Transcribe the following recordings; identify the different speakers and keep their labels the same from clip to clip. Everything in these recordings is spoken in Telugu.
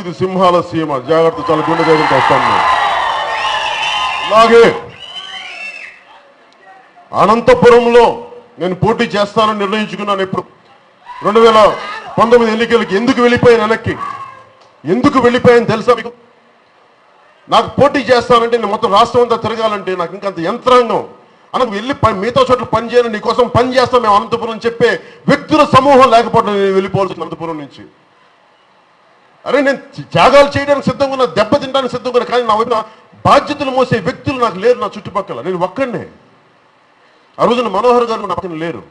Speaker 1: ఇది సింహాల సీమ. జాగ్రత్త చాలా గుండె ధైర్యంతో వస్తాను అలాగే అనంతపురంలో నేను పోటీ చేస్తానని నిర్ణయించుకున్నాను ఇప్పుడు. రెండు వేల పంతొమ్మిది ఎన్నికలకి ఎందుకు వెళ్ళిపోయాను వెనక్కి? ఎందుకు వెళ్ళిపోయాను తెలుసా మీకు? నాకు పోటీ చేస్తానంటే నేను మొత్తం రాష్ట్రం అంతా తిరగాలంటే నాకు ఇంకంత యంత్రాంగం. అనకు వెళ్ళి పని మిగతా చోట్ల పని చేయను నీకోసం పని చేస్తాం మేము అనంతపురం చెప్పే వ్యక్తుల సమూహం లేకపోవడం నేను వెళ్ళిపోవాల్సింది అనంతపురం నుంచి. అరే నేను త్యాగాలు చేయడానికి సిద్ధంగా ఉన్నా దెబ్బ తినడానికి సిద్ధంగా కానీ నా వైపున బాధ్యతలు మోసే వ్యక్తులు నాకు లేరు నా చుట్టుపక్కల. నేను ఒక్కడనే. ఆ రోజున మనోహర్ గారు నా పక్కన లేరు.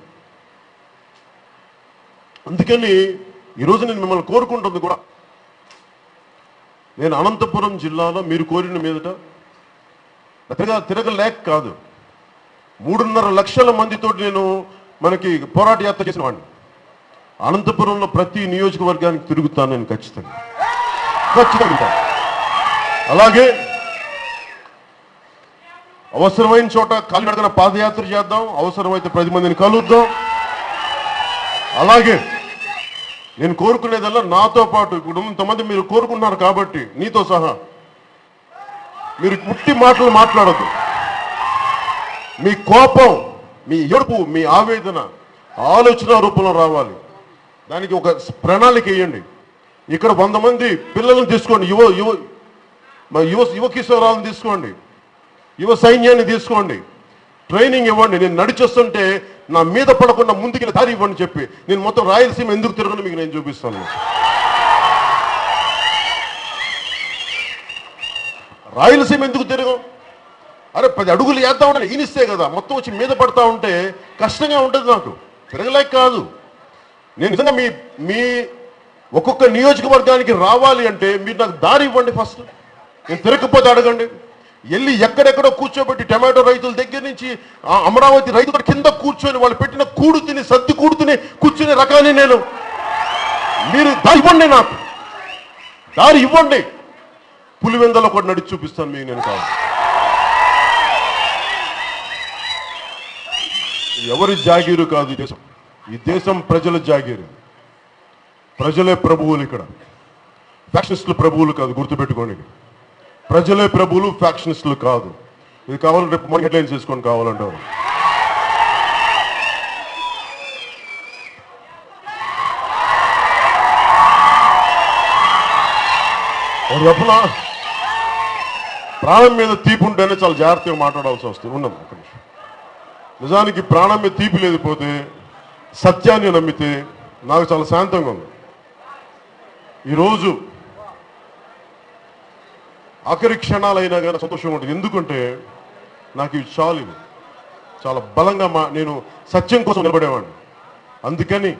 Speaker 1: అందుకని ఈరోజు నేను మిమ్మల్ని కోరుకుంటుంది కూడా. నేను అనంతపురం జిల్లాలో మీరు కోరిన మీదట తిరగ తిరగలేక కాదు. మూడున్నర లక్షల మందితో నేను మనకి పోరాట యాత్ర చేసిన వాడిని. అనంతపురంలో ప్రతి నియోజకవర్గానికి తిరుగుతాను నేను ఖచ్చితంగా. ఖచ్చితంగా. అలాగే అవసరమైన చోట కాలినడకన పాదయాత్ర చేద్దాం. అవసరమైతే పది మందిని కలుద్దాం. అలాగే నేను కోరుకునేదల్లా నాతో పాటు ఇప్పుడు ఇంతమంది మీరు కోరుకుంటున్నారు కాబట్టి నీతో సహా మీరు పుట్టి మాటలు మాట్లాడద్దు. మీ కోపం మీ ఎడుపు మీ ఆవేదన ఆలోచన రూపంలో రావాలి. దానికి ఒక ప్రణాళిక వేయండి. ఇక్కడ వంద మంది పిల్లలను తీసుకోండి యువ యువ యువ యువ కిశోరాలను తీసుకోండి. యువ సైన్యాన్ని తీసుకోండి. ట్రైనింగ్ ఇవ్వండి. నేను నడిచేస్తుంటే నా మీద పడకుండా ముందుకి దారి ఇవ్వండి చెప్పి. నేను మొత్తం రాయలసీమ ఎందుకు తిరగను మీకు నేను చూపిస్తాను. రాయలసీమ ఎందుకు తిరగం? అరే పది అడుగులు వేద్దాం ఈనిస్తే కదా. మొత్తం వచ్చి మీద పడతా ఉంటే కష్టంగా ఉంటుంది నాకు. తిరగలేక కాదు. నేను నిజంగా మీ మీ ఒక్కొక్క నియోజకవర్గానికి రావాలి అంటే మీరు నాకు దారి ఇవ్వండి ఫస్ట్. నేను తిరగకపోతే అడగండి. వెళ్ళి ఎక్కడెక్కడో కూర్చోబెట్టి టమాటో రైతుల దగ్గర నుంచి ఆ అమరావతి రైతుల కింద కూర్చొని వాళ్ళు పెట్టిన కూడు తిని సర్ది కూడు తిని కూర్చునే రకాన్ని నేను. మీరు దారి ఇవ్వండి నాకు. దారి ఇవ్వండి. పులివెందలో కూడా నడిచి చూపిస్తాను మీకు నేను కాదు. ఎవరి జాగీరు కాదు దేశం. ఈ దేశం ప్రజల జాగీరు. ప్రజలే ప్రభువులు ఇక్కడ. ఫ్యాక్షనిస్టులు ప్రభువులు కాదు గుర్తుపెట్టుకోండి. ప్రజలే ప్రభువులు ఫ్యాక్షనిస్టులు కాదు. ఇది కావాలంటే రేపు మార్కెట్ లైన్ చేసుకొని కావాలంటే ఒక చెప్పన ప్రాణం మీద తీపి ఉంటేనే చాలా జాగ్రత్తగా మాట్లాడాల్సి వస్తుంది. ఉన్నది ఒక నిమిషం. నిజానికి ప్రాణం మీద తీపి లేకపోతే సత్యాన్ని నమ్మితే నాకు చాలా శాంతంగా ఉంది. ఈరోజు ఆఖరి క్షణాలైనా కానీ సంతోషంగా ఉంటుంది. ఎందుకంటే నాకు ఇవి చాలు ఇవి. చాలా బలంగా మా నేను సత్యం కోసం నిలబడేవాడిని. అందుకని